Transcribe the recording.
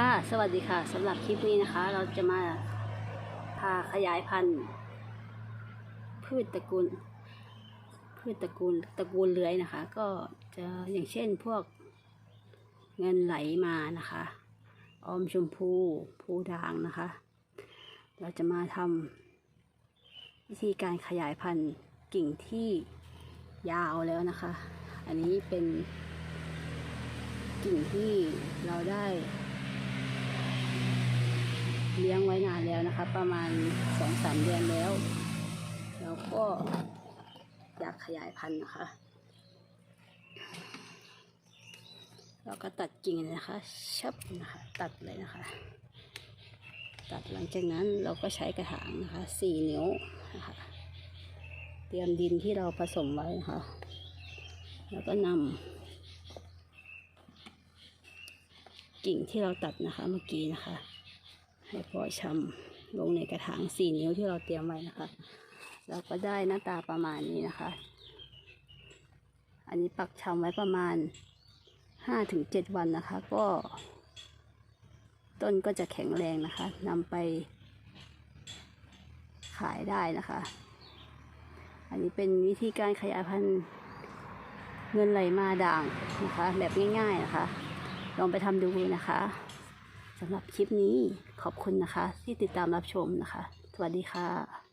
ค่ะ สวัสดีค่ะสำหรับคลิปนี้นะคะ เราจะมาพาขยายพันธุ์ พืชตระกูล พืชตระกูลตระกูลเลื้อยนะคะ ก็จะอย่างเช่นพวกเงินไหลมานะคะออมชมพูภูด่างนะคะ เราจะมาทำวิธีการขยายพันธุ์กิ่งที่ยาวแล้วนะคะ อันนี้เป็นกิ่งที่เราได้ เลี้ยงไว้นานแล้วนะคะ ประมาณสองสามเดือนแล้วเราก็อยากขยายพันธุ์นะคะ เราก็ตัดกิ่งเลยนะคะชับนะคะ ตัดเลยนะคะ ตัดหลังจากนั้นเราก็ใช้กระถางนะคะสี่นิ้วนะคะเตรียมดินที่เราผสมไว้นะคะ แล้วก็นำกิ่งที่เราตัดนะคะเมื่อกี้นะคะ ให้พอชำลงในกระถางสี่นิ้วที่เราเตรียมไว้นะคะ เราก็ได้หน้าตาประมาณนี้นะคะ อันนี้ปักชำไว้ประมาณห้าถึงเจ็ดวันนะคะ ก็ ต้นก็จะแข็งแรงนะคะนำไปขายได้นะคะ อันนี้เป็นวิธีการขยายพันธุ์เงินไหลมาด่างนะคะ แบบง่ายๆนะคะ ลองไปทำดูนะคะ สำหรับคลิปนี้ขอบคุณนะคะ ที่ติดตามรับชมนะคะ สวัสดีค่ะ